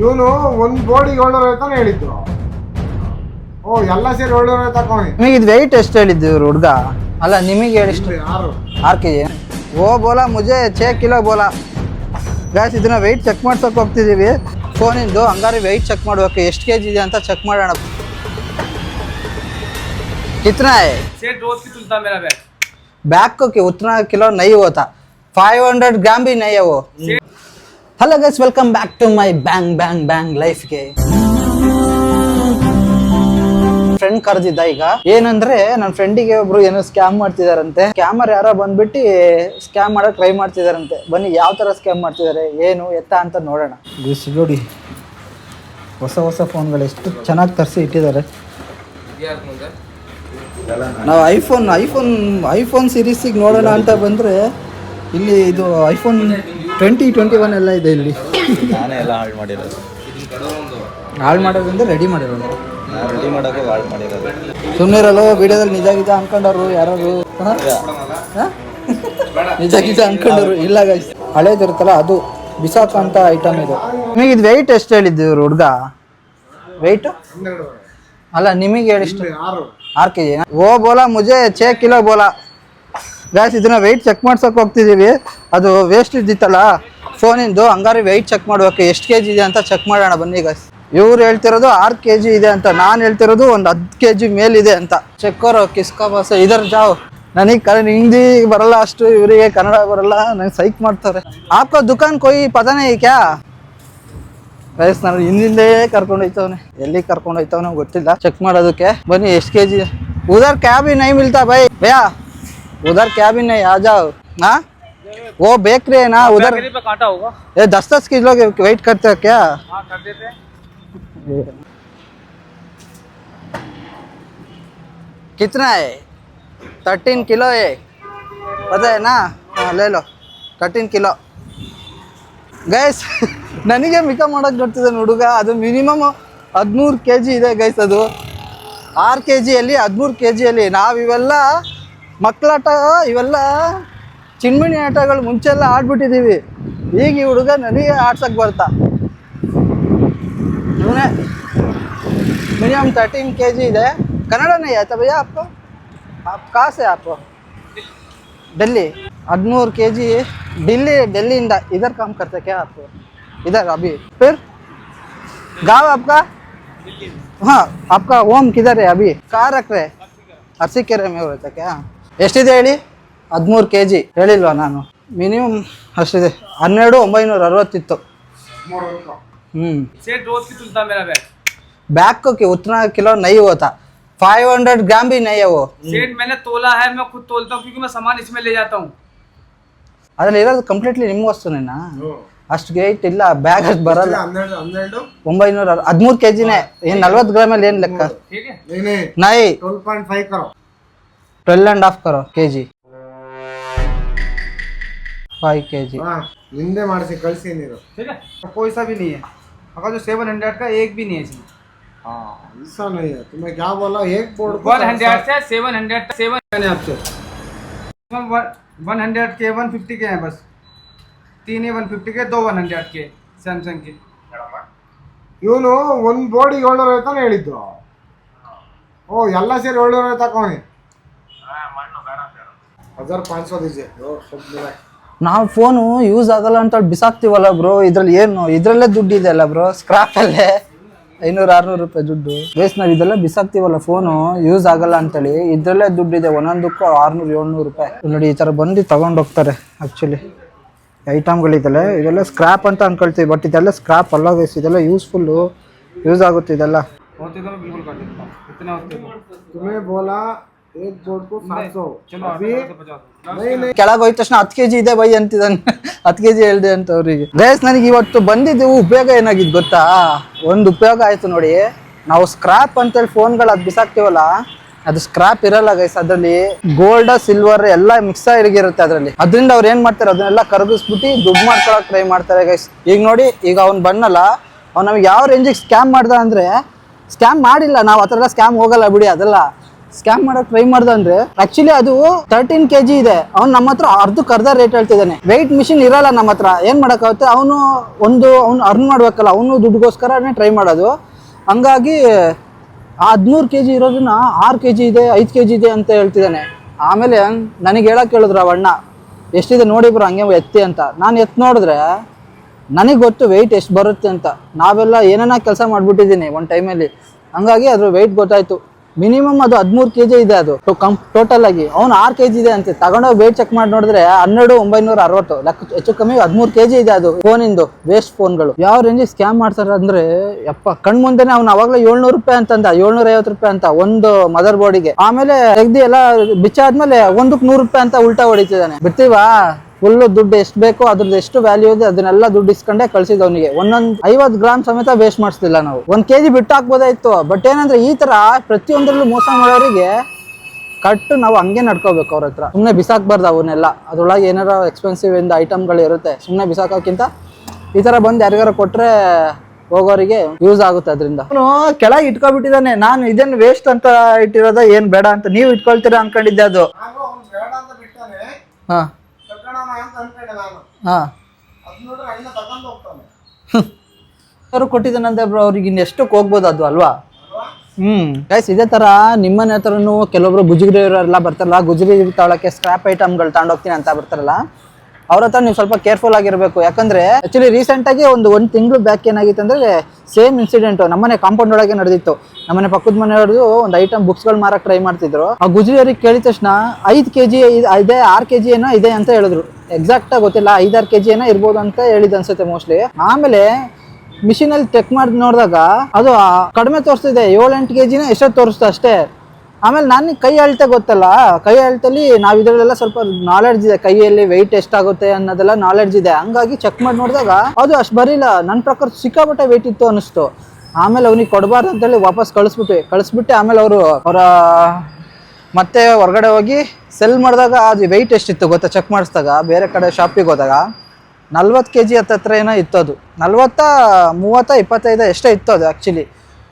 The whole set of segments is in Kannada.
ಇವನು ಒಂದ್ ಬೋರ್ಡಿಗೆ ಏಳ್ನೂರ ಐವತ್ತಾನೆ ಹೇಳಿದ್ದು ಓ ಎಲ್ಲ ಸೇರಿ ಏಳ್ನೂರ ಐವತ್ತಾಕವನಿ ನಿಮಗೆ ಇದು ವೆಯ್ಟ್ ಎಷ್ಟು ಹೇಳಿದ್ದು ಇವ್ರು ಹುಡುಗ ಅಲ್ಲ ನಿಮಗೆ ಹೇಳಿ ಎಷ್ಟು ಯಾರು ಆರು ಕೆ ಜಿ ಓ ಬೋಲಾ ಮುಜೆ ಛೇ ಕಿಲೋ ಬೋಲಾ ಗ್ಯಾಸ್ ಇದನ್ನ ವೆಯ್ಟ್ ಚೆಕ್ ಮಾಡ್ಸೋಕೆ ಹೋಗ್ತಿದ್ದೀವಿ ಫೋನಿಂದು ಹಂಗಾರೆ ವೆಯ್ಟ್ ಚೆಕ್ ಮಾಡ್ಬೇಕು ಎಷ್ಟು ಕೆ ಜಿ ಇದೆ ಅಂತ ಚೆಕ್ ಮಾಡೋಣ कितना है सेठ रोज की तुलता मेरा बैग बैग को कि उतना किलो नहीं होता 500 ग्राम भी नहीं Hello guys welcome back to my bang bang bang ಲೈಫ್ಗೆ friend ಕರೆದಿದ್ದ ಈಗ. ಏನಂದ್ರೆ ನನ್ನ ಫ್ರೆಂಡಿಗೆ ಒಬ್ರು ಏನೋ ಸ್ಕ್ಯಾಮ್ ಮಾಡ್ತಿದಾರಂತೆ. ಸ್ಕ್ಯಾಮರ್ ಯಾರೋ ಬಂದ್ಬಿಟ್ಟು ಸ್ಕ್ಯಾಮ್ ಮಾಡೋಕೆ ಟ್ರೈ ಮಾಡ್ತಿದಾರಂತೆ. ಬನ್ನಿ ಯಾವ ತರ ಸ್ಕ್ಯಾಮ್ ಮಾಡ್ತಿದ್ದಾರೆ ಏನು ಎತ್ತ ಅಂತ ನೋಡೋಣ. ನೋಡಿ ಹೊಸ ಹೊಸ ಫೋನ್ಗಳು ಎಷ್ಟು ಚೆನ್ನಾಗಿ ತರಿಸಿ ಇಟ್ಟಿದ್ದಾರೆ. ನಾವು ಐಫೋನ್ ಐಫೋನ್ ಐಫೋನ್ ಸಿರೀಸಿಗೆ ನೋಡೋಣ ಅಂತ ಬಂದರೆ ಇಲ್ಲಿ ಇದು ಐಫೋನ್ ಟ್ವೆಂಟಿ ಟ್ವೆಂಟಿ ಒನ್ ಎಲ್ಲ ಇದೆ ಇಲ್ಲಿ. ನಾನೇ ಎಲ್ಲ ಹಾಳು ಮಾಡಿರೋದು. ಹಾಳು ಮಾಡೋದ್ರಿಂದ ರೆಡಿ ಮಾಡಿರೋದು ನಾನು ರೆಡಿ ಮಾಡೋಕೆ ಹಾಳು ಮಾಡಿರೋದು. ಸುಮ್ಮನೆ ಇರಲ್ಲ ವಿಡಿಯೋದಲ್ಲಿ ನಿಜ ಗಿಜ ಅನ್ಕೊಂಡವ್ರು ಯಾರು ನಿಜ ಗಿಜ ಅನ್ಕೊಂಡವ್ರು? ಇಲ್ಲ ಗೈಸ್ ಹಳೇದಿರುತ್ತಲ್ಲ ಅದು ಬಿಸಾಕಂತ ಐಟಮ್ ಇದು. ನಿಮಗೆ ಇದು ವೆಯ್ಟ್ ಎಷ್ಟು ಹೇಳಿದ್ದು ಇವ್ರು ಹುಡುಗ? ವೆಯ್ಟು ಅಲ್ಲ ನಿಮಗೆ ಹೇಳಿ ಆರು. ಕೆ ಜಿ ಓ ಬೋಲಾ ಮುಜೆ ಚೇ ಕಿಲೋ ಬೋಲಾ. ಗ್ಯಾಸ್ ಇದನ್ನ ವೆಯ್ಟ್ ಚೆಕ್ ಮಾಡ್ಸೋಕೆ ಹೋಗ್ತಿದ್ದೀವಿ ಅದು ವೇಸ್ಟ್ ಇದ್ದಿತ್ತಲ್ಲ ಫೋನಿಂದು ಹಂಗಾರೆ ವೆಯ್ಟ್ ಚೆಕ್ ಮಾಡ್ಬೇಕು ಎಷ್ಟು ಕೆ ಜಿ ಇದೆ ಅಂತ ಚೆಕ್ ಮಾಡೋಣ ಬನ್ನಿ ಗ್ಯಾಸ್ ಇವ್ರು ಹೇಳ್ತಿರೋದು ಆರು ಕೆ ಜಿ ಇದೆ ಅಂತ, ನಾನು ಹೇಳ್ತಿರೋದು ಒಂದು ಹತ್ತು ಕೆ ಜಿ ಮೇಲಿದೆ ಅಂತ. ಚೆಕ್ ಕಿಸ್ಕೋ ಬಾಸ ಇದರ ಜಾವ್. ನನಗೆ ಕನ್ನಡ ಹಿಂದಿ ಬರಲ್ಲ ಅಷ್ಟು, ಇವರಿಗೆ ಕನ್ನಡ ಬರಲ್ಲ ನನಗೆ ಸೈಕ್ ಮಾಡ್ತಾರೆ. ಆಪ್ಕೋ ದುಕಾನ್ ಕೊಯ್ ಪದನೇ ಕ್ಯಾ? ಗೈಸ್ ನಾನು ಹಿಂದಿಂದೇ ಕರ್ಕೊಂಡು ಹೋಯ್ತವನೆ. ಎಲ್ಲಿ ಕರ್ಕೊಂಡು ಗೊತ್ತಿಲ್ಲ. ಚೆಕ್ ಮಾಡೋದಕ್ಕೆ. ಬನ್ನಿ, ಎಷ್ಟು ಕೆ ಜಿ ಉದರ್ ಕ್ಯಾಬಿ ನೈ ಮಿಲ್ತಾ ಬೈ? ಯಾ उधर कैब ही नहीं आ जाओ हाँ वो बेकरी है ना उधर बेकरी पे कांटा होगा ये दस दस किलो के वेट करते हो क्या हाँ कर देते हैं कितना है थर्टीन किलो है पता है ना हाँ ले लो थर्टीन किलो ಗೈಸ್ ನನಗೆ ಮಿಕ ಮಾಡೋಕೆ ಗೊತ್ತಿದ್ದಾನೆ ಹುಡುಗ ಅದು ಮಿನಿಮಮ್ ಹದಿಮೂರು ಕೆ ಜಿ ಇದೆ ಗೈಸ್ ಅದು ಆರು ಕೆ ಜಿಯಲ್ಲಿ ಹದಿಮೂರು ಕೆ ಜಿಯಲ್ಲಿ ನಾವು ಇವೆಲ್ಲ ಮಕ್ಕಳಾಟ ಇವೆಲ್ಲ ಚಿನ್ಮಿಣಿ ಆಟಗಳು ಮುಂಚೆ ಎಲ್ಲ ಆಡ್ಬಿಟ್ಟಿದ್ದೀವಿ ಈಗ ಈ ಹುಡುಗ ನನಗೆ ಆಡ್ಸಕ್ಕೆ ಬರ್ತಾ ಇವನೇ ಮಿನಿಮಮ್ ತರ್ಟೀನ್ ಕೆ ಜಿ ಇದೆ ಕನ್ನಡ नहीं आता भैया आपको आप कहाँ से आप दिल्ली हदमूर के जी दिल्ली दिल्ली इंदा इधर काम करते क्या आप इधर अभी फिर गांव आपका हाँ आपका होम किधर है अभी कहाँ रख रहे ಅರಸೀಕೆರೆ ಮೇವು ಇರುತ್ತೆ ಕ್ಯಾ ಎಷ್ಟಿದೆ ಹೇಳಿ ಹದಿಮೂರು ಕೆ ಜಿ ಹೇಳಿಲ್ವಾ ನಾನು ಮಿನಿಮಮ್ ಅಷ್ಟಿದೆ ಹನ್ನೆರಡು ಒಂಬೈನೂರ ಅರವತ್ತಿತ್ತು ಹ್ಞೂ सेठ रोज की तुलता मेरा बैग बैग को कि उतना किलो नहीं होता फाइव हंड्रेड ग्राम भी नहीं है वो सेठ मैंने तोला है मैं खुद तोलता हूँ क्योंकि मैं सामान इसमें ले जाता हूँ ಅದ್ರಲ್ಲಿ ಇರೋದು ಕಂಪ್ಲೀಟ್ಲಿ ನಿಮ್ಮ ವಸ್ತುನೇನಾ ಅಷ್ಟು ವೆಯ್ಟ್ ಇಲ್ಲ ಬ್ಯಾಗ್ ಅಷ್ಟು ಬರಲ್ಲ ಹನ್ನೆರಡು ಹನ್ನೆರಡು ಒಂಬೈನೂರ ಹದಿಮೂರು ಕೆ ಜಿನೇ ಏನು ನಲ್ವತ್ತು ಗ್ರಾಮಲ್ಲಿ ಏನು ಲೆಕ್ಕ ठीक है ನೀನೇ ನೈ twelve point five Karo twelve and half Karo K G five K G ಹಾ ನಿಂದೆ ಮಾಡಿಸಿ ಕಳಿಸಿ ನೀರು ठीक है कोई सा भी नहीं है अगर जो सेवन हंड्रेड का एक भी नहीं है इसमें हाँ ऐसा नहीं है तुम्हें क्या बोला एक बोर्ड को वन हंड्रेड से सेवन हंड्रेड सेवन मैंने आपसे वन हंड्रेड के वन फिफ्टी के हैं बस तीन ही वन फिफ्टी के दो वन हंड्रेड के सैमसंग के ಇವನು ಒಂದ್ ಬೋರ್ಡಿಗೆ ಏಳ್ನೂರ ಐವತ್ತಾನೆ ಹೇಳಿದ್ದು ಓ ಎಲ್ಲ ಸೇರಿ ಏಳ್ನೂರ ಐವತ್ತಾಕವನಿ ಹಜಾರ್ ಪಾಂಚ್ ಸौ दीजिए लो सब मिला ನಾವು ಫೋನು ಯೂಸ್ ಆಗಲ್ಲ ಅಂತ ಬಿಸಾಕ್ತಿವಲ್ಲ ಬ್ರೋ ಇದ್ರಲ್ಲಿ ಏನು ಇದರಲ್ಲೇ ದುಡ್ಡು ಇದೆ ಅಲ್ಲ ಬ್ರೋ ಸ್ಕ್ರಾಪಲ್ಲೇ ಐನೂರು ಆರ್ನೂರು ರೂಪಾಯಿ ದುಡ್ಡು ಬೇಸ್ ನಾವು ಇದೆಲ್ಲ ಬಿಸಾಕ್ತಿವಲ್ಲ ಫೋನು ಯೂಸ್ ಆಗಲ್ಲ ಅಂತೇಳಿ ಇದರಲ್ಲೇ ದುಡ್ಡು ಇದೆ ಒಂದೊಂದಕ್ಕೂ ಆರ್ನೂರು ಏಳ್ನೂರು ರೂಪಾಯಿ ನೋಡಿ ಈ ಥರ ಬಂದು ತಗೊಂಡು ಹೋಗ್ತಾರೆ ಆ್ಯಕ್ಚುಲಿ ಐಟಮ್ಗಳಿದೆಲ್ಲ ಇದೆಲ್ಲ ಸ್ಕ್ರಾಪ್ ಅಂತ ಅನ್ಕೊಳ್ತೀವಿ ಬಟ್ ಇದೆಲ್ಲ ಸ್ಕ್ರಾಪ್ ಅಲ್ಲ ಬೇಸ್ ಇದೆಲ್ಲ ಯೂಸ್ಫುಲ್ಲು ಯೂಸ್ ಆಗುತ್ತೆ ಇದೆಲ್ಲ होते तो मैं बिल्कुल कर देता हूँ इतने होते तो तुम्हें बोला एक बोर्ड को सात सौ चलो अभी अभी पचास नहीं नहीं ಕೆಳಗೆ ಹೋಯ್ದ ತಕ್ಷಣ ಹತ್ತು ಕೆ ಜಿ ಇದೆ ಬೈ ಅಂತಿದ್ದಾನೆ ಹತ್ತು ಕೆ ಜಿ ಹೇಳಿದೆ ಅಂತ ಅವರಿಗೆ ಗೈಸ್ ನನಗೆ ಇವತ್ತು ಬಂದಿದ್ದು ಉಪಯೋಗ ಏನಾಗಿದ್ದು ಗೊತ್ತಾ ಒಂದು ಉಪಯೋಗ ಆಯಿತು ನೋಡಿ ನಾವು ಸ್ಕ್ರಾಪ್ ಅಂತೇಳಿ ಫೋನ್ಗಳು ಅದು ಬಿಸಾಕ್ತೀವಲ್ಲ ಅದು ಸ್ಕ್ರಾಪ್ ಇರಲ್ಲ ಗೈಸ್ ಅದರಲ್ಲಿ ಗೋಲ್ಡ್ ಸಿಲ್ವರ್ ಎಲ್ಲ ಮಿಕ್ಸ್ ಆಗಿರುತ್ತೆ ಅದರಲ್ಲಿ ಅದರಿಂದ ಅವ್ರು ಏನು ಮಾಡ್ತಾರೆ ಅದನ್ನೆಲ್ಲ ಕರಗಿಸ್ಬಿಟ್ಟು ದುಡ್ಡು ಮಾಡ್ಕೊಳಕ್ ಟ್ರೈ ಮಾಡ್ತಾರೆ ಗೈಸ್ ಈಗ ನೋಡಿ ಈಗ ಅವ್ನು ಬನ್ನಲ್ಲ ಅವ್ನು ನಮಗೆ ಯಾವ ರೇಂಜಿಗೆ ಸ್ಕ್ಯಾಮ್ ಮಾಡ್ದ ಅಂದರೆ ಸ್ಕ್ಯಾಮ್ ಮಾಡಿಲ್ಲ ನಾವು ಆ ಥರ ಎಲ್ಲ ಸ್ಕ್ಯಾಮ್ ಹೋಗಲ್ಲ ಬಿಡಿ ಅದೆಲ್ಲ ಸ್ಕ್ಯಾಮ್ ಮಾಡಕ್ ಟ್ರೈ ಮಾಡ್ದ ಅಂದ್ರೆ ಆಕ್ಚುಲಿ ಅದು ತರ್ಟೀನ್ ಕೆ ಜಿ ಇದೆ. ಅವ್ನು ನಮ್ಮ ಹತ್ರ ಅರ್ಧಕ್ಕೆ ಅರ್ಧ ರೇಟ್ ಹೇಳ್ತಿದ್ದಾನೆ. ವೆಯ್ಟ್ ಮಿಷಿನ್ ಇರಲ್ಲ ನಮ್ಮ ಹತ್ರ. ಏನ್ ಮಾಡಕ್ಕಾಗುತ್ತೆ? ಅವನು ಒಂದು, ಅವ್ನು ಅರ್ನ್ ಮಾಡ್ಬೇಕಲ್ಲ, ಅವನು ದುಡ್ಡುಗೋಸ್ಕರನೇ ಟ್ರೈ ಮಾಡೋದು. ಹಂಗಾಗಿ ಹದಿಮೂರು ಕೆ ಜಿ ಇರೋದನ್ನ ಆರು ಕೆ ಜಿ ಇದೆ, ಐದು ಕೆ ಜಿ ಇದೆ ಅಂತ ಹೇಳ್ತಿದ್ದಾನೆ. ಆಮೇಲೆ ನನಗೆ ಹೇಳಕ್ ಹೇಳಿದ್ರು ಅವಣ್ಣ ಎಷ್ಟಿದೆ ನೋಡಿ ಬ್ರೋ, ಹಂಗೆ ಎತ್ತಿ ಅಂತ. ನಾನು ಎತ್ತು ನೋಡಿದ್ರೆ ನನಗೆ ಗೊತ್ತು ವೆಯ್ಟ್ ಎಷ್ಟು ಬರುತ್ತೆ ಅಂತ. ನಾವೆಲ್ಲ ಏನೇನೋ ಕೆಲಸ ಮಾಡಿಬಿಟ್ಟಿದ್ದೀನಿ ಒಂದು ಟೈಮಲ್ಲಿ ಹಂಗಾಗಿ ಅದ್ರ ವೆಯ್ಟ್ ಗೊತ್ತಾಯ್ತು. ಮಿನಿಮಮ್ ಅದು ಹದಿಮೂರು ಕೆ ಜಿ ಇದೆ ಅದು. ಟೋಟಲ್ ಆಗಿ. ಅವ್ನು ಆರು ಕೆ ಜಿ ಇದೆ ಅಂತೆ. ತಗೊಂಡೋಗಿ ವೇಟ್ ಚೆಕ್ ಮಾಡಿ ನೋಡಿದ್ರೆ ಹನ್ನೆರಡು, ಒಂಬೈನೂರ, ಅರವತ್ತು. ಲೆಕ್ಕ ಹೆಚ್ಚು ಕಮ್ಮಿ ಹದಿಮೂರು ಕೆ ಜಿ ಇದೆ ಅದು ಫೋನಿಂದು ವೇಸ್ಟ್ ಫೋನ್ಗಳು ಯಾವ ರೇಂಜಿಗೆ ಸ್ಕ್ಯಾಮ್ ಮಾಡ್ತಾರೆ ಅಂದ್ರೆ, ಯಪ್ಪ, ಕಣ್ ಮುಂದೆನೆ ಅವ್ನು ಅವಾಗಲೇ ಏಳ್ನೂರು ರೂಪಾಯಿ ಅಂತಂದ. ಏಳ್ನೂರ ಐವತ್ತು ರೂಪಾಯಿ ಅಂತ ಒಂದು ಮದರ್ ಬೋರ್ಡಿಗೆ ಆಮೇಲೆ ತೆಗ್ದಿ ಎಲ್ಲ ಬಿಚ್ಚಾದ್ಮೇಲೆ ಒಂದಕ್ಕೆ ನೂರು ರೂಪಾಯಿ ಅಂತ ಉಲ್ಟಾ ಹೊಡಿತಿದ್ದಾನೆ. ಬಿಡ್ತೀವಾ? ಫುಲ್ ದುಡ್ಡು ಎಷ್ಟು ಬೇಕೋ ಅದ್ರದ್ದು ಎಷ್ಟು ವ್ಯಾಲ್ಯೂ ಇದೆ ಅದನ್ನೆಲ್ಲ ದುಡ್ಡು ಇಸ್ಕೊಂಡೆ ಕಳ್ಸಿದ್ ಅವನಿಗೆ. ಒಂದೊಂದು ಐವತ್ತು ಗ್ರಾಮ್ ಸಮೇತ ವೇಸ್ಟ್ ಮಾಡಿಸ್ತಿಲ್ಲ ನಾವು. ಒಂದ್ ಕೆಜಿ ಬಿಟ್ಟು ಹಾಕ್ಬೋದಾಯ್ತು ಬಟ್ ಏನಂದ್ರೆ ಈ ತರ ಪ್ರತಿಯೊಂದರಲ್ಲೂ ಮೋಸ ಮಾಡೋರಿಗೆ ಕಟ್ಟು ನಾವು ಹಂಗೆ ನಡ್ಕೋಬೇಕು ಅವ್ರ ಹತ್ರ. ಸುಮ್ಮನೆ ಬಿಸಾಕ್ಬಾರ್ದು ಅವನ್ನೆಲ್ಲ ಅದ್ರೊಳಗೆ ಏನಾರ ಎಕ್ಸ್ಪೆನ್ಸಿವ್ ಇಂದ ಐಟಮ್ಗಳು ಇರುತ್ತೆ ಸುಮ್ಮನೆ ಬಿಸಾಕೋಕ್ಕಿಂತ ಈ ತರ ಬಂದು ಯಾರಿಗಾರ ಕೊಟ್ರೆ ಹೋಗೋರಿಗೆ ಯೂಸ್ ಆಗುತ್ತೆ ಅದರಿಂದ. ಅವನು ಕೆಳಗೆ ಇಟ್ಕೊಬಿಟ್ಟಿದ್ದಾನೆ. ನಾನು ಇದನ್ನ ವೇಸ್ಟ್ ಅಂತ ಇಟ್ಟಿರೋದ ಏನು ಬೇಡ ಅಂತ ನೀವು ಇಟ್ಕೊಳ್ತೀರಾ ಅನ್ಕೊಂಡಿದ್ದೆ ಅದು. ಹಾ ತಗೊಳ್ಳೋಣ ಅಂತ ಅನ್ಕೊಂಡೆ ನಾನು ಹಾ. ಅವರು ಕೊಟ್ಟಿದ್ದಾನಂದ್ರೆ ಬ್ರೋ ಅವ್ರಿಗೆ ಇನ್ನೆಷ್ಟಕ್ಕೆ ಹೋಗ್ಬೋದು ಅದು ಅಲ್ವಾ? ಹ್ಮ್. ಗೈಸ್ ಇದೇ ತರ ನಿಮ್ಮನೆ ಹತ್ರನೂ ಕೆಲವೊಬ್ರು ಗುಜರಿ ಇರೋರೆಲ್ಲ ಬರ್ತಾರಲ್ಲ ಗುಜರಿ ತಾಳಕ್ಕೆ ಸ್ಕ್ರಾಪ್ ಐಟಮ್ಗಳು ತಗೊಂಡೋಗ್ತೀನಿ ಅಂತ ಬರ್ತಾರಲ್ಲ ಅವ್ರ ಹತ್ರ ನೀವು ಸ್ವಲ್ಪ ಕೇರ್ಫುಲ್ ಆಗಿರ್ಬೇಕು. ಯಾಕಂದ್ರೆ ಆಕ್ಚುಲಿ ರೀಸೆಂಟ್ ಆಗಿ ಒಂದು ಒಂದು ತಿಂಗಳು ಬ್ಯಾಕ್ ಏನಾಗಿತ್ತು ಅಂದ್ರೆ ಸೇಮ್ ಇನ್ಸಿಡೆಂಟ್ ನಮ್ಮನೆ ಕಾಂಪೌಂಡ್ ಒಳಗೆ ನಡೆದಿತ್ತು. ನಮ್ಮನೆ ಪಕ್ಕದ ಮನೆಯವ್ರದ್ದು ಒಂದು ಐಟಮ್ ಬುಕ್ಸ್ಗಳು ಮಾರಕ್ ಟ್ರೈ ಮಾಡ್ತಿದ್ರು. ಆ ಗುಜರಿಯವ್ರಿಗೆ ಕೇಳಿದ ತಕ್ಷಣ ಐದ್ ಕೆ ಜಿ ಇದೆ ಆರ್ ಕೆ ಜಿ ಏನೋ ಇದೆ ಅಂತ ಹೇಳಿದ್ರು. ಎಕ್ಸಾಕ್ಟ್ ಆಗಿ ಗೊತ್ತಿಲ್ಲ, ಐದಾರು ಕೆ ಜಿ ಏನೋ ಇರ್ಬೋದು ಅಂತ ಹೇಳಿದ್ ಅನ್ಸುತ್ತೆ ಮೋಸ್ಟ್ಲಿ ಆಮೇಲೆ ಮಿಷಿನ್ ಅಲ್ಲಿ ಚೆಕ್ ಮಾಡಿ ನೋಡಿದಾಗ, ಅದು ಕಡಿಮೆ ತೋರಿಸ್ತಿದೆ. ಏಳೆಂಟು ಕೆ ಜಿನ ಎಷ್ಟೋ ತೋರಿಸ್ತು ಅಷ್ಟೇ. ಆಮೇಲೆ ನನಗೆ ಕೈ ಅಳತೆ ಗೊತ್ತಲ್ಲ? ಕೈ ಅಳತೆಲಿ ನಾವು ಇದರಲ್ಲೆಲ್ಲ ಸ್ವಲ್ಪ ನಾಲೆಡ್ಜ್ ಇದೆ. ಕೈಯಲ್ಲಿ ವೆಯ್ಟ್ ಎಷ್ಟಾಗುತ್ತೆ ಅನ್ನೋದೆಲ್ಲ ನಾಲೆಡ್ಜ್ ಇದೆ. ಹಂಗಾಗಿ ಚೆಕ್ ಮಾಡಿ ನೋಡಿದಾಗ ಅದು ಅಷ್ಟು ಬರಿಲ್ಲ. ನನ್ನ ಪ್ರಕಾರ ಸಿಕ್ಕಾಪಟ್ಟೆ ವೆಯ್ಟ್ ಇತ್ತು ಅನ್ನಿಸ್ತು ಆಮೇಲೆ ಅವ್ನಿಗೆ ಕೊಡಬಾರ್ದು ಅಂತೇಳಿ ವಾಪಸ್ ಕಳಿಸ್ಬಿಟ್ಟು ಕಳಿಸ್ಬಿಟ್ಟು ಆಮೇಲೆ ಅವರು ಅವರ ಮತ್ತೆ ಹೊರಗಡೆ ಹೋಗಿ ಸೆಲ್ ಮಾಡಿದಾಗ ಅದು ವೆಯ್ಟ್ ಎಷ್ಟಿತ್ತು ಗೊತ್ತಾ? ಚೆಕ್ ಮಾಡಿಸ್ದಾಗ ಬೇರೆ ಕಡೆ ಶಾಪಿಗೆ ಹೋದಾಗ ನಲ್ವತ್ತು ಕೆ ಜಿ ಹತ್ತತ್ರ ಏನೋ ಇತ್ತು ಅದು ನಲ್ವತ್ತ, ಮೂವತ್ತ, ಇಪ್ಪತ್ತೈದು ಎಷ್ಟೇ ಇತ್ತು ಅದು ಆ್ಯಕ್ಚುಲಿ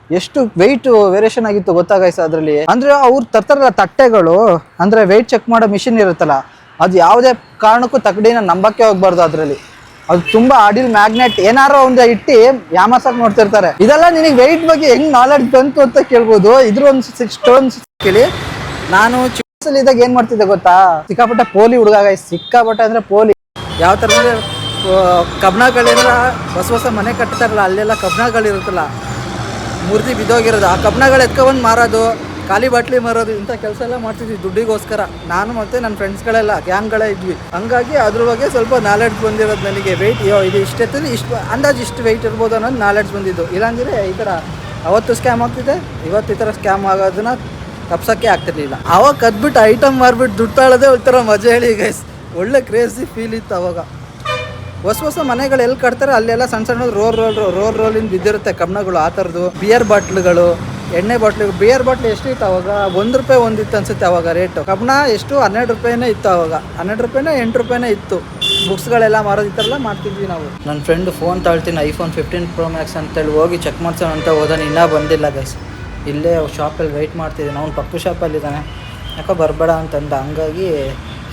ಎಷ್ಟು ವೆಯ್ಟ್ ವೇರಿಯೇಷನ್ ಆಗಿತ್ತು ಗೊತ್ತಾಗೈಸ ಅದರಲ್ಲಿ ಅಂದ್ರೆ ಅವ್ರು ತರ್ತಾರಲ್ಲ ತಟ್ಟೆಗಳು, ಅಂದ್ರೆ ವೆಯ್ಟ್ ಚೆಕ್ ಮಾಡೋ ಮಿಷಿನ್ ಇರುತ್ತಲ್ಲ, ಅದು ಯಾವುದೇ ಕಾರಣಕ್ಕೂ ತಗಡಿನ ನಂಬಕ್ಕೆ ಹೋಗ್ಬಾರ್ದು ಅದರಲ್ಲಿ. ಅದು ತುಂಬಾ ಅಡಿಲ್ ಮ್ಯಾಗ್ನೆಟ್ ಏನಾರೋ ಒಂದು ಇಟ್ಟಿ ಯಾಮಸಕ್ ನೋಡ್ತಿರ್ತಾರೆ. ಇದೆಲ್ಲ ನಿನಗೆ ವೆಯ್ಟ್ ಬಗ್ಗೆ ಹೆಂಗ್ ನಾಲೆಡ್ಜ್ ಬಂತು ಅಂತ ಕೇಳ್ಬೋದು. ಇದ್ರ ಒಂದು ಸಿಕ್ಸ್ ಸ್ಟೋನ್ಸ್ ಕೇಳಿ. ನಾನು ಚಿಕ್ಕಸಲ್ಲಿ ಇದ್ದಾಗ ಏನ್ ಮಾಡ್ತಿದ್ದೆ ಗೊತ್ತಾ? ಸಿಕ್ಕಾಪಟ್ಟೆ ಪೋಲಿ ಹುಡುಗ ಸಿಕ್ಕಾಪಟ್ಟೆ ಅಂದ್ರೆ ಪೋಲಿ. ಯಾವ ತರ ಅಂದ್ರೆ ಕಬ್ಣಗಳೆಲ್ಲ ಹೊಸ ಹೊಸ ಮನೆ ಕಟ್ತಾರಲ್ಲ, ಅಲ್ಲೆಲ್ಲ ಕಬ್ಣಗಳಿರುತ್ತಲ್ಲ ಮೂರ್ತಿ ಬಿದ್ದೋಗಿರೋದು. ಆ ಕಬ್ಣಗಳು ಎತ್ಕೊಬಂದು ಮಾರೋದು, ಖಾಲಿ ಬಾಟ್ಲಿ ಮಾರೋದು, ಇಂಥ ಕೆಲಸ ಎಲ್ಲ ಮಾಡ್ತಿದ್ವಿ ದುಡ್ಡಿಗೋಸ್ಕರ. ನಾನು ಮತ್ತು ನನ್ನ ಫ್ರೆಂಡ್ಸ್ಗಳೆಲ್ಲ, ಗ್ಯಾಂಗ್ಗಳೇ ಇದ್ವಿ. ಹಂಗಾಗಿ ಅದ್ರ ಬಗ್ಗೆ ಸ್ವಲ್ಪ ನಾಲೆಡ್ಜ್ ಬಂದಿರೋದು ನನಗೆ. ವೆಯ್ಟ್ ಯೋ, ಇದು ಇಷ್ಟೆತ್ತಲ್ಲಿ ಇಷ್ಟು, ಅಂದಾಜು ಇಷ್ಟು ವೆಯ್ಟ್ ಇರ್ಬೋದು ಅನ್ನೋದು ನಾಲೆಡ್ಜ್ ಬಂದಿದ್ದು. ಇಲ್ಲಾಂದರೆ ಈ ಥರ ಅವತ್ತು ಸ್ಕ್ಯಾಮ್ ಆಗ್ತಿದೆ, ಇವತ್ತು ಈ ಥರ ಸ್ಕ್ಯಾಮ್ ಆಗೋದನ್ನ ತಪ್ಸೋಕ್ಕೆ ಆಗ್ತಿರ್ಲಿಲ್ಲ. ಅವಾಗ ಕದ್ಬಿಟ್ಟು ಐಟಮ್ ಮಾರ್ಬಿಟ್ಟು ದುಡ್ಡು ತಾಳೋದೇ ಒಂಥರ ಮಜಾ ಹೇಳಿ ಗೈಸ್ ಒಳ್ಳೆ ಕ್ರೇಜಿ ಫೀಲ್ ಇತ್ತು ಅವಾಗ. ಹೊಸ ಹೊಸ ಮನೆಗಳು ಎಲ್ಲಿ ಕಟ್ತಾರೆ, ಅಲ್ಲೆಲ್ಲ ಸಣ್ಣ ಸಣ್ಣ ರೋಲ್ ರೋಲ್ ರೋಲ್ ರೋಲಿಂದ ಬಿದ್ದಿರುತ್ತೆ ಕಮ್ಮಗಳು ಆ ಥರದ್ದು. ಬಿಯರ್ ಬಾಟ್ಲುಗಳು, ಎಣ್ಣೆ ಬಾಟ್ಲು ಬಿಯರ್ ಬಾಟ್ಲು ಎಷ್ಟಿತ್ತು ಅವಾಗ? ಒಂದು ರೂಪಾಯಿ ಒಂದಿತ್ತು ಅನ್ಸುತ್ತೆ ಅವಾಗ ರೇಟು. ಕಬ್ಣ ಎಷ್ಟು? ಹನ್ನೆರಡು ರೂಪಾಯಿನೇ ಇತ್ತು ಅವಾಗ. ಹನ್ನೆರಡು ರೂಪಾಯಿನೇ ಎಂಟು ರೂಪಾಯಿನೇ ಇತ್ತು. ಬುಕ್ಸ್ಗಳೆಲ್ಲ ಮಾರೋದು ಈ ಥರ ಮಾಡ್ತಿದ್ವಿ ನಾವು. ನನ್ನ ಫ್ರೆಂಡ್ ಫೋನ್ ತಾಳ್ತೀನಿ, ಐಫೋನ್ ಫಿಫ್ಟೀನ್ ಪ್ರೋ ಮ್ಯಾಕ್ಸ್ ಅಂತೇಳಿ ಹೋಗಿ ಚೆಕ್ ಮಾಡ್ಸೋಣ ಅಂತ ಹೋದಾನೆ, ಇನ್ನೂ ಬಂದಿಲ್ಲ ಗೈಸ್ ಇಲ್ಲೇ ಶಾಪಲ್ಲಿ ವೆಯ್ಟ್ ಮಾಡ್ತಿದ್ದೀನಿ. ಅವ್ನು ಪಕ್ಕ ಶಾಪಲ್ಲಿದ್ದಾನೆ. ಯಾಕೋ ಬರಬೇಡ ಅಂತಂದ. ಹಂಗಾಗಿ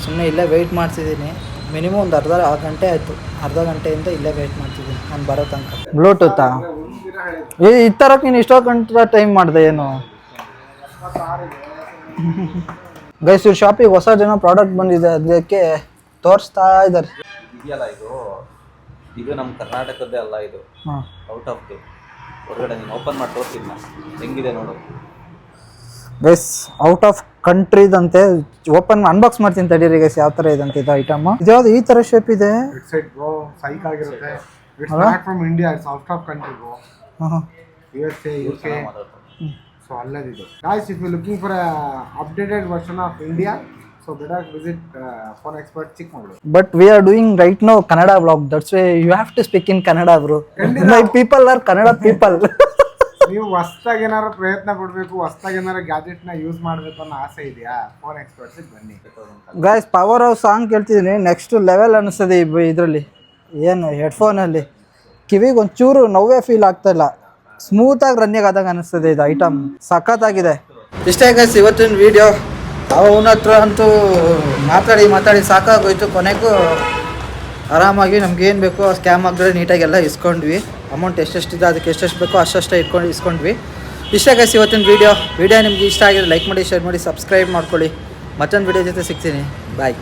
ಸುಮ್ಮನೆ ಇಲ್ಲೇ ವೆಯ್ಟ್ ಮಾಡ್ತಿದ್ದೀನಿ. ಮಿನಿಮಮ್ ಒಂದು ಅರ್ಧ ಗಂಟೆ ಆಯಿತು. ಅರ್ಧ ಗಂಟೆಯಿಂದ ಇಲ್ಲೇ ವೇಟ್ ಮಾಡ್ತಿದ್ದೀನಿ. ನಾನು ಬರೋ ತನಕ. ಬ್ಲೂಟೂತಾ ಏ ಈ ಥರಕ್ಕೆ ನೀನು ಇಷ್ಟೋ ಗಂಟೆ ಟೈಮ್ ಮಾಡಿದೆ ಏನು? ಗೈಸ್ ಇವ್ರ ಶಾಪಿಗೆ ಹೊಸ ಜನ ಪ್ರಾಡಕ್ಟ್ ಬಂದಿದೆ. ಅದಕ್ಕೆ ತೋರಿಸ್ತಾ ಇದ್ದಾರೆ ಇದೆಯಲ್ಲ ಇದು? ಇದು ನಮ್ಮ ಕರ್ನಾಟಕದ್ದೇ ಅಲ್ಲ ಇದು. ಹಾಂ. ಔಟ್ ಆಫ್ ಹೊರಗಡೆ ನೀನು ಓಪನ್ ಮಾಡಿ ತೋರಿಸಿದ್ನ. ಹೆಂಗಿದೆ ನೋಡು? ಗೈಸ್ ಔಟ್ ಆಫ್ ಕಂಟ್ರಿದಂತೆ ಓಪನ್ ಅನ್ಬಾಕ್ಸ್ ಮಾಡ್ತೀನಿ ತಡೀರಿ ಗೈಸ್ ಯಾವ ಥರ ಇದೆ ಅಂತ ಇದು ಐಟಮ್ ಇದ್ಯಾವ್ದು ಈ ಥರ ಶೇಪ್ ಇದೆ? ಇಟ್ಸ್ ಇಟ್ ಬ್ರೋ ಸೈಕ್ ಆಗಿರುತ್ತೆ it's back from India it's out of country bro ಹಾಂ ಹಾಂ. U S A U K ಚೆನ್ನಾಗಿ ಮಾತಾಡ್ತಾರೆ so ಅಲ್ಲದಿದೆ. Guys if you looking for updated version of India so better visit for expert Chikkamagaluru but we are doing right no Kannada blog that's way you have to speak in Kannada bro my people are Kannada people ನೀವು ಹೊಸ್ದಾಗಿ ಏನಾದ್ರು ಪ್ರಯತ್ನ ಪಡಬೇಕು, ಹೊಸ್ದಾಗಿ ಗ್ಯಾಜೆಟ್ ಗ್ಯಾಜೆಟ್ನ ಯೂಸ್ ಮಾಡಬೇಕು ಅನ್ನೋ ಆಸೆ ಇದೆಯಾ? ಫೋನ್ ಎಕ್ಸ್ಪರ್ಟ್ಸಿಗೆ ಬನ್ನಿ. ಗಾಯ್ಸ್ ಪವರ್ ಆಫ್ ಸಾಂಗ್ ಕೇಳ್ತಿದ್ದೀನಿ. ನೆಕ್ಸ್ಟ್ ಲೆವೆಲ್ ಅನಿಸ್ತದೆ ಇದರಲ್ಲಿ. ಏನು ಹೆಡ್ಫೋನಲ್ಲಿ ಕಿವಿಗೆ ಒಂಚೂರು ನೋವೇ ಫೀಲ್ ಆಗ್ತಾ ಇಲ್ಲ. ಸ್ಮೂತಾಗಿ ರನ್ನಿಂಗ್ ಆದಾಗ ಅನಿಸ್ತದೆ ಇದು ಐಟಮ್ ಸಖತ್ತಾಗಿದೆ. ಇಷ್ಟೇ ಗೈಸ್ ಇವತ್ತಿನ ವಿಡಿಯೋ ಅವನ ಹತ್ರ ಅಂತೂ ಮಾತಾಡಿ ಮಾತಾಡಿ ಸಾಕಾಗೋಯ್ತು. ಕೊನೆಗೂ ಆರಾಮಾಗಿ ನಮ್ಗೆ ಏನು ಬೇಕೋ ಸ್ಕ್ಯಾಮ್ ಆಗಿದ್ರೆ ನೀಟಾಗಿ ಎಲ್ಲ ಇಸ್ಕೊಂಡ್ವಿ. ಅಮೌಂಟ್ ಎಷ್ಟೆಷ್ಟಿದೆ, ಅದಕ್ಕೆ ಎಷ್ಟೆಷ್ಟು ಬೇಕೋ ಅಷ್ಟಷ್ಟೇ ಇಟ್ಕೊಂಡು ಇಸ್ಕೊಂಡ್ವಿ. ಇಷ್ಟ ಗೈಸ್ ಇವತ್ತಿನ ವೀಡಿಯೋ ವೀಡಿಯೋ ನಿಮ್ಗೆ ಇಷ್ಟ ಆಗಿದ್ರೆ ಲೈಕ್ ಮಾಡಿ ಶೇರ್ ಮಾಡಿ ಸಬ್ಸ್ಕ್ರೈಬ್ ಮಾಡ್ಕೊಳ್ಳಿ. ಮತ್ತೊಂದು ವಿಡಿಯೋ ಜೊತೆ ಸಿಗ್ತೀನಿ. ಬಾಯ್